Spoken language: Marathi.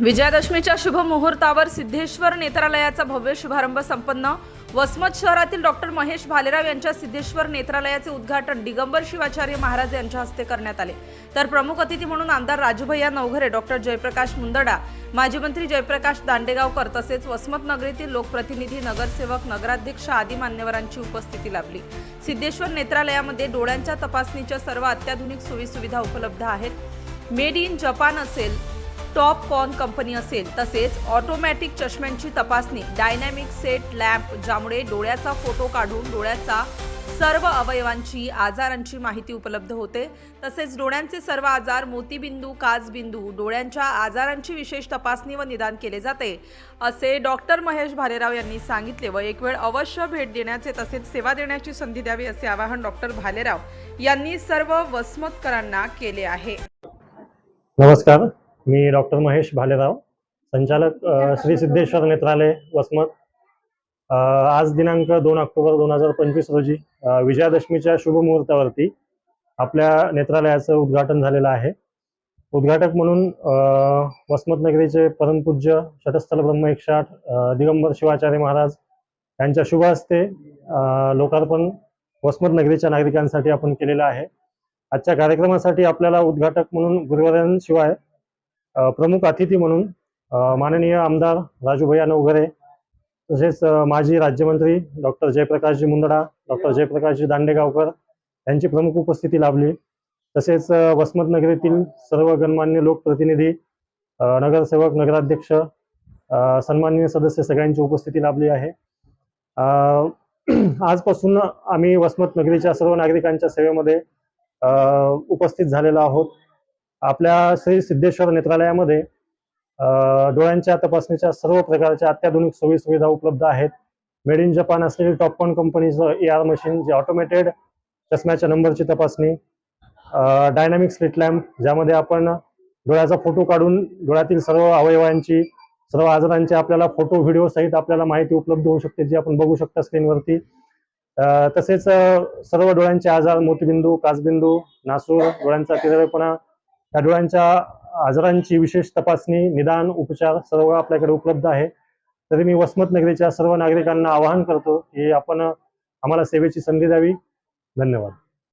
विजयादशमीच्या शुभ मुहूर्तावर सिद्धेश्वर नेत्रालयाचा भव्य शुभारंभ संपन्न. वसमत शहरातील डॉक्टर महेश भालेराव यांच्या सिद्धेश्वर नेत्रालयाचे उद्घाटन दिगंबर शिवाचार्य महाराज यांच्या हस्ते करण्यात आले. तर प्रमुख अतिथी म्हणून आमदार राजूभैया नवघरे डॉक्टर जयप्रकाश मुंदडा माजी मंत्री जयप्रकाश दांडेगावकर तसेच वसमत नगरीतील लोकप्रतिनिधी नगरसेवक नगराध्यक्ष आदी मान्यवरांची उपस्थिती लाभली. सिद्धेश्वर नेत्रालयामध्ये डोळ्यांच्या तपासणीच्या सर्व अत्याधुनिक सोयीसुविधा उपलब्ध आहेत. मेड इन जपान असेल टॉप कॉन कंपनी असेल तसेच ऑटोमॅटिक चष्म्यांची तपासणी डायनॅमिक सेट लॅम्प ज्यामुळे डोळ्याचा फोटो काढून डोळ्याचा सर्व अवयवांची आजारांची माहिती उपलब्ध होते. तसेच डोळ्यांचे सर्व आजार मोतीबिंदू काचबिंदू डोळ्यांच्या आजारांची विशेष तपासणी व निदान केले जाते. असे डॉक्टर महेश भालेराव यांनी सांगितले व एक वेळ अवश्य भेट देण्याचे तसेच सेवा देण्याची संधी द्यावी असे आवाहन डॉक्टर भालेराव यांनी सर्व वसमतकरांना केले आहे. नमस्कार. मी डॉक्टर महेश भालेराव संचालक श्री सिद्धेश्वर नेत्रालय वसमत. आज दिनांक दोन ऑक्टोबर दोन हजार पंचवीस रोजी विजयादशमीच्या शुभ मुहूर्तावरती आपल्या नेत्रालयाचं उद्घाटन झालेलं आहे. उद्घाटक म्हणून वसमत नगरीचे परमपूज्य शटस्थल ब्रह्म एकशे आठ अ, दिगंबर शिवाचार्य महाराज यांच्या शुभ हस्ते लोकार्पण वसमत नगरीच्या नागरिकांसाठी आपण केलेलं आहे. आजच्या कार्यक्रमासाठी आपल्याला उद्घाटक म्हणून गुरुवारांशिवाय प्रमुख अतिथी म्हणून माननीय आमदार राजूभैया नवघरे तसेच माजी राज्यमंत्री डॉक्टर जयप्रकाशजी मुंदडा डॉक्टर जयप्रकाशजी दांडेगावकर यांची प्रमुख उपस्थिती लाभली. तसेच वसमतनगरीतील नगरीतील सर्व गणमान्य लोकप्रतिनिधी नगरसेवक नगराध्यक्ष सन्माननीय सदस्य सगळ्यांची उपस्थिती लाभली आहे. आजपासून आम्ही वसमत नगरीच्या सर्व नागरिकांच्या सेवेमध्ये उपस्थित झालेलो आहोत. आपल्या श्री सिद्धेश्वर नेत्रालयामध्ये डोळ्यांच्या तपासणीच्या सर्व प्रकारच्या अत्याधुनिक सोयी सुविधा उपलब्ध आहेत. मेड इन जपान असलेली टॉपकॉन कंपनीचं ए आर मशीन जे ऑटोमेटेड चष्म्याच्या नंबरची तपासणी डायनामिक स्लिट लॅम्प ज्यामध्ये आपण डोळ्याचा फोटो काढून डोळ्यातील सर्व अवयवांची सर्व आजारांची आपल्याला फोटो व्हिडिओ सहित आपल्याला माहिती उपलब्ध होऊ शकते जी आपण बघू शकता स्क्रीनवरती तसेच सर्व डोळ्यांचे आजार मोतीबिंदू काचबिंदू नासूर डोळ्यांचा तिरळेपणा या डोळ्यांच्या आजारांची विशेष तपासणी निदान उपचार सर्व आपल्याकडे उपलब्ध आहे. तरी मी वसमत नगरीच्या सर्व नागरिकांना आवाहन करतो की आपण आम्हाला सेवेची संधी द्यावी. धन्यवाद.